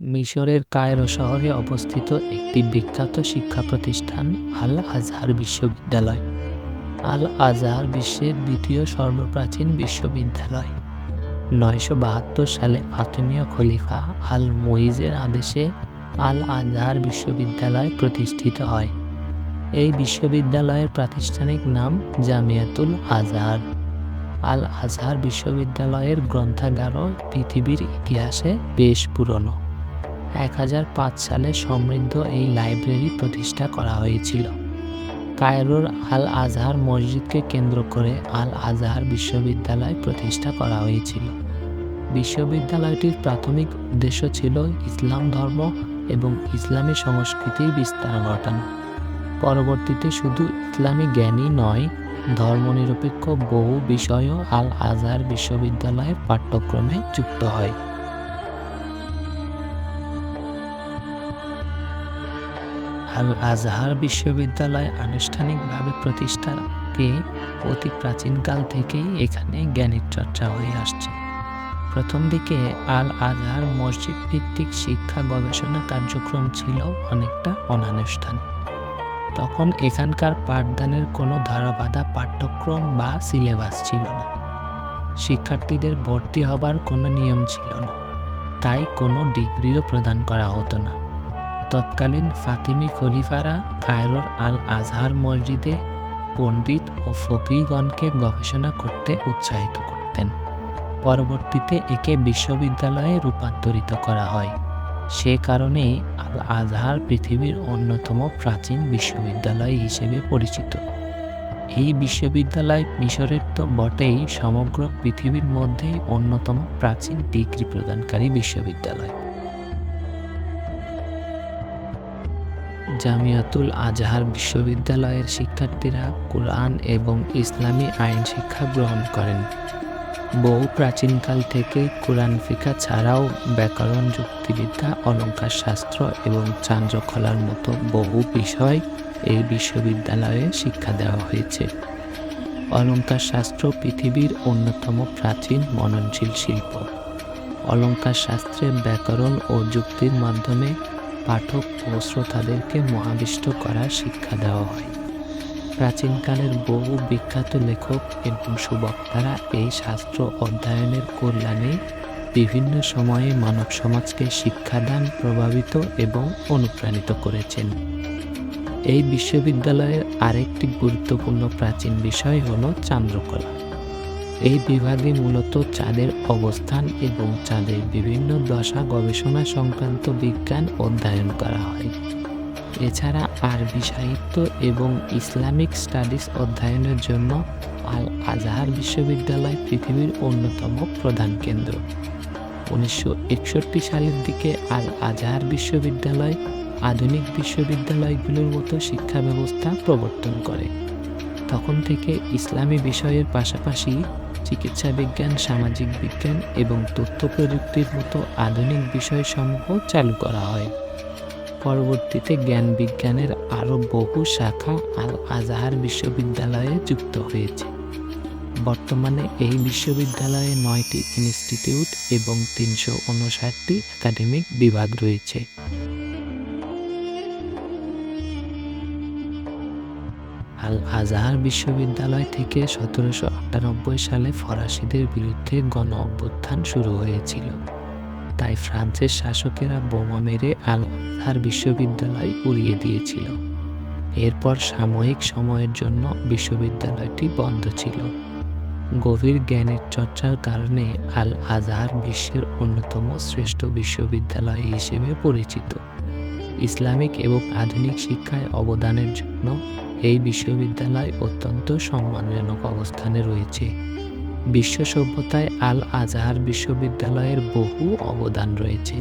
মিশরের কায়রো শহরে অবস্থিত একটি বিখ্যাত শিক্ষা প্রতিষ্ঠান আল আজহার বিশ্ববিদ্যালয়। আল আজহার বিশ্বের দ্বিতীয় সর্বপ্রাচীন বিশ্ববিদ্যালয়। নয়শো বাহাত্তর সালে ফাতেমীয় খলিফা আল মুইজের আদেশে আল আজহার বিশ্ববিদ্যালয় প্রতিষ্ঠিত হয়। এই বিশ্ববিদ্যালয়ের প্রাতিষ্ঠানিক নাম জামিয়াতুল আজহার। আল আজহার বিশ্ববিদ্যালয়ের গ্রন্থাগারও পৃথিবীর ইতিহাসে বেশ পুরনো। এক হাজার পাঁচ সালে সমৃদ্ধ এই লাইব্রেরি প্রতিষ্ঠা করা হয়েছিল। কায়রোর আল আজহার মসজিদকে কেন্দ্র করে আল আজহার বিশ্ববিদ্যালয় প্রতিষ্ঠা করা হয়েছিল। বিশ্ববিদ্যালয়টির প্রাথমিক উদ্দেশ্য ছিল ইসলাম ধর্ম এবং ইসলামী সংস্কৃতির বিস্তার ঘটানো। পরবর্তীতে শুধু ইসলামী জ্ঞানই নয়, ধর্মনিরপেক্ষ বহু বিষয়ও আল আজহার বিশ্ববিদ্যালয়ের পাঠ্যক্রমে যুক্ত হয়। আল আজহার বিশ্ববিদ্যালয় আনুষ্ঠানিকভাবে প্রতিষ্ঠার আগে অতি প্রাচীনকাল থেকেই এখানে জ্ঞানের চর্চা হয়ে আসছে। প্রথম দিকে আল আজহার মসজিদ ভিত্তিক শিক্ষা গবেষণা কার্যক্রম ছিল অনেকটা অনানুষ্ঠানিক তখন এখানকার পাঠদানের কোনো ধারাবাধা পাঠ্যক্রম বা সিলেবাস ছিল না। শিক্ষার্থীদের ভর্তি হবার কোনো নিয়ম ছিল না। তাই কোনো ডিগ্রিও প্রদান করা হতো না। তৎকালীন ফাতিমি খলিফারা কায়রোর আল আজহার মসজিদে পণ্ডিত ও ফকিগণকে গবেষণা করতে উৎসাহিত করতেন। পরবর্তীতে একে বিশ্ববিদ্যালয়ে রূপান্তরিত করা হয়। সে কারণে আল আজহার পৃথিবীর অন্যতম প্রাচীন বিশ্ববিদ্যালয় হিসেবে পরিচিত। এই বিশ্ববিদ্যালয় মিশরের তো বটেই সমগ্র পৃথিবীর মধ্যেই অন্যতম প্রাচীন ডিগ্রি প্রদানকারী বিশ্ববিদ্যালয়। জামিয়াতুল আজহার বিশ্ববিদ্যালয়ের শিক্ষার্থীরা কোরআন এবং ইসলামী আইন শিক্ষা গ্রহণ করেন। বহু প্রাচীনকাল থেকে কোরআন ফিকা ছাড়াও ব্যাকরণ, যুক্তিবিদ্যা অলঙ্কার শাস্ত্র এবং চান্দ্রকলার মতো বহু বিষয় এই বিশ্ববিদ্যালয়ে শিক্ষা দেওয়া হয়েছে। অলঙ্কার শাস্ত্র পৃথিবীর অন্যতম প্রাচীন মননশীল শিল্প। অলঙ্কার শাস্ত্রে ব্যাকরণ ও যুক্তির মাধ্যমে পাঠক ও শ্রোতাদেরকে মহাবিষ্ট করার শিক্ষা দেওয়া হয়। প্রাচীনকালের বহু বিখ্যাত লেখক এবং সুবক্তারা এই শাস্ত্র অধ্যয়নের কল্যাণে বিভিন্ন সময়ে মানব সমাজকে শিক্ষাদান প্রভাবিত এবং অনুপ্রাণিত করেছেন। এই বিশ্ববিদ্যালয়ের আরেকটি গুরুত্বপূর্ণ প্রাচীন বিষয় হল চান্দ্রকলা। এই বিভাগে মূলত চাঁদের অবস্থান এবং চাঁদের বিভিন্ন দশা গবেষণা সংক্রান্ত বিজ্ঞান অধ্যয়ন করা হয়। এছাড়া আরবি সাহিত্য এবং ইসলামিক স্টাডিজ অধ্যয়নের জন্য আল আজহার বিশ্ববিদ্যালয় পৃথিবীর অন্যতম প্রধান কেন্দ্র। উনিশশো একষট্টি সালের দিকে আল আজহার বিশ্ববিদ্যালয় আধুনিক বিশ্ববিদ্যালয়গুলোর মতো শিক্ষা ব্যবস্থা প্রবর্তন করে। তখন থেকে ইসলামী বিষয়ের পাশাপাশি চিকিৎসা বিজ্ঞান, সামাজিক বিজ্ঞান এবং তথ্য প্রযুক্তির মতো আধুনিক বিষয়সমূহ চালু করা হয়। পরবর্তীতে জ্ঞান বিজ্ঞানের আরও বহু শাখা আল আজহার বিশ্ববিদ্যালয়ে যুক্ত হয়েছে। বর্তমানে এই বিশ্ববিদ্যালয়ে নয়টি ইনস্টিটিউট এবং তিনশো উনষাটটি একাডেমিক বিভাগ রয়েছে। আল আজহার বিশ্ববিদ্যালয় থেকে সতেরোশো আটানব্বই সালে ফরাসিদের বিরুদ্ধে গণ অভ্যুত্থান শুরু হয়েছিল। তাই ফ্রান্সের শাসকেরা বোমা মেরে আল আজহার বিশ্ববিদ্যালয় উড়িয়ে দিয়েছিল। এরপর সাময়িক সময়ের জন্য বিশ্ববিদ্যালয়টি বন্ধ ছিল। গভীর জ্ঞানের চর্চার কারণে আল আজহার বিশ্বের অন্যতম শ্রেষ্ঠ বিশ্ববিদ্যালয় হিসেবে পরিচিত। ইসলামিক এবং আধুনিক শিক্ষায় অবদানের জন্য এই বিশ্ববিদ্যালয় অত্যন্ত সম্মানজনক অবস্থানে রয়েছে। বিশ্ব সভ্যতায় আল আজহার বিশ্ববিদ্যালয়ের বহু অবদান রয়েছে।